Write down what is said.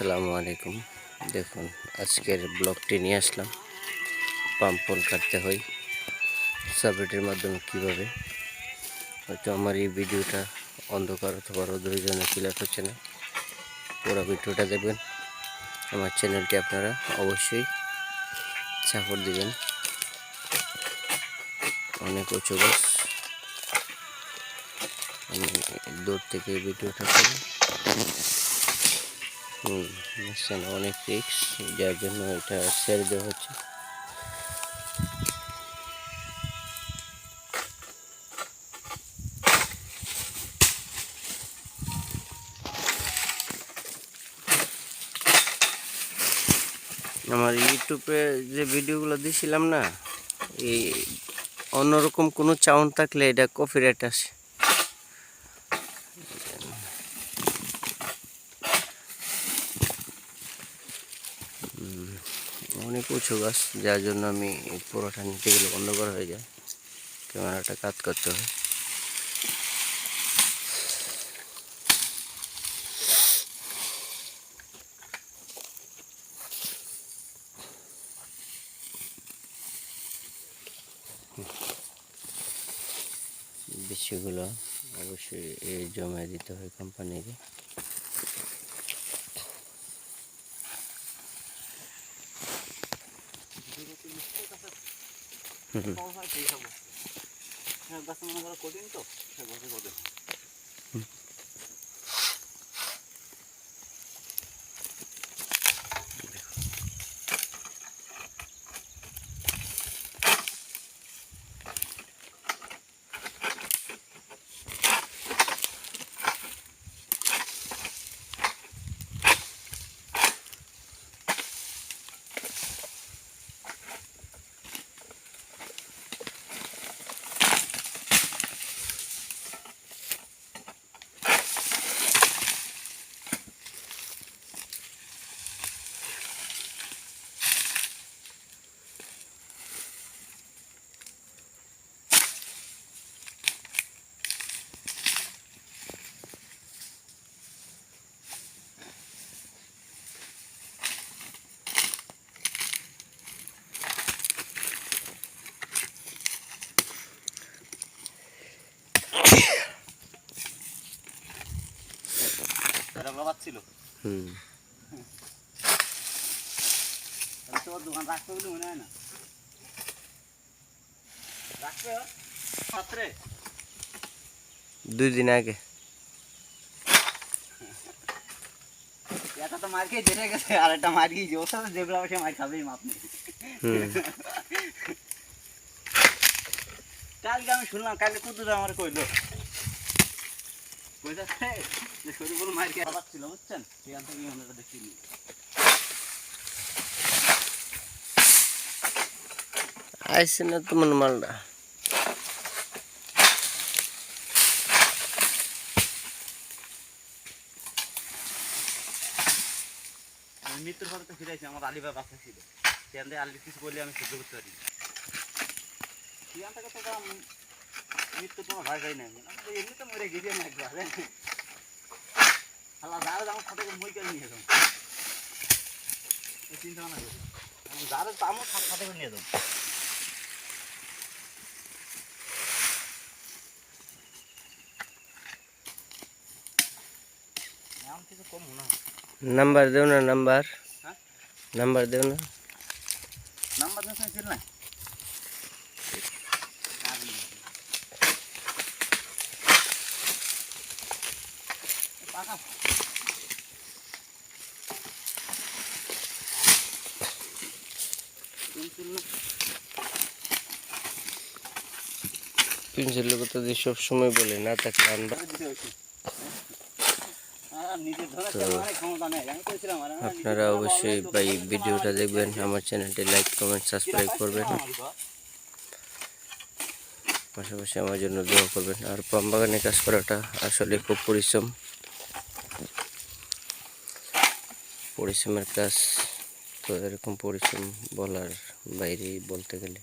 আসসালামু আলাইকুম। দেখুন, আজকের ব্লগটি নিয়ে আসলাম। পাম্পন কাটতে হয়। সাবরেটের মাধ্যমে কীভাবে? হয়তো আমার এই ভিডিওটা অন্ধকার অথবা রোদের জন্য ক্লিয়ার হচ্ছে না। পুরো ভিডিওটা দেখবেন। আমার চ্যানেলটি আপনারা অবশ্যই সাপোর্ট দিবেন। অনেক উঁচু গাছ আমি দূর থেকে ভিডিওটা করি। হুম, বুঝছেন, অনেক রিক্স যার জন্য এটা ছেড়ে দেওয়া হচ্ছে। আমার ইউটিউবে যে ভিডিওগুলো দিয়েছিলাম না, এই অন্যরকম কোনো চাউন্ড থাকলে এটা কপিরাইট আসে। অনেক উঁচু গাছ, যার জন্য আমি পুরোটা নিতে গেলে বন্ধ করা হয়ে যায়। ক্যামেরাটা কাজ করতে হয় বিষয়গুলো অবশ্যই জমা দিতে হয় কোম্পানিকে কঠিন তো? বসে কঠিন। ছিল। হুম। তাহলে দোকান রাখবে বলে মনে হয় না। রাখবে ছাত্রে দুই দিন আগে। একটা তো মার খেয়ে জেনে গেছে আর একটা মার গিয়েছে ওর সাথে যেগুলো সে মার খাবেই মাপ নেই। কালকে আমি শুনলাম কালকে কুতুরা আমার কইলো কইতাছে যে শরীফুল মার খেয়ে আবার ছিল বুঝছেন? সেখান থেকে আমরা দেখিনি আইসে না তোমার মালটা? আমি মৃত্যুর পরে তো ফিরেছি আমার আলিবা বাসা ছিল। সেখান থেকে আলি কিছু বলে আমি সহ্য করতে পারি সেখান থেকে তো আমি মৃত্যুর কোনো ভয় পাই না। আমি এমনি তো মরে গেছি আমি একবার। আল্লাহ যারা আমার সাথে মই করে নিয়ে যাব চিন্তা ভাবনা করি। যারা তো আমার সাথে করে নিয়ে না নাম্বার দেও না নাম্বার। হ্যাঁ? নাম্বার দেও না। নাম্বার না? পাকা পেন্সিল কথা বলে, না থাকলে আনবা আপনারা অবশ্যই ভাই ভিডিওটা দেখবেন, আমার চ্যানেলটি লাইক কমেন্ট সাবস্ক্রাইব করবেন। পাশাপাশি আমার জন্য দোয়া করবেন। আর পাম বাগানে কাজ করাটা আসলে খুব পরিশ্রম। পরিশ্রমের কাজ তো এরকম পরিশ্রম বলার বাইরেই বলতে গেলে।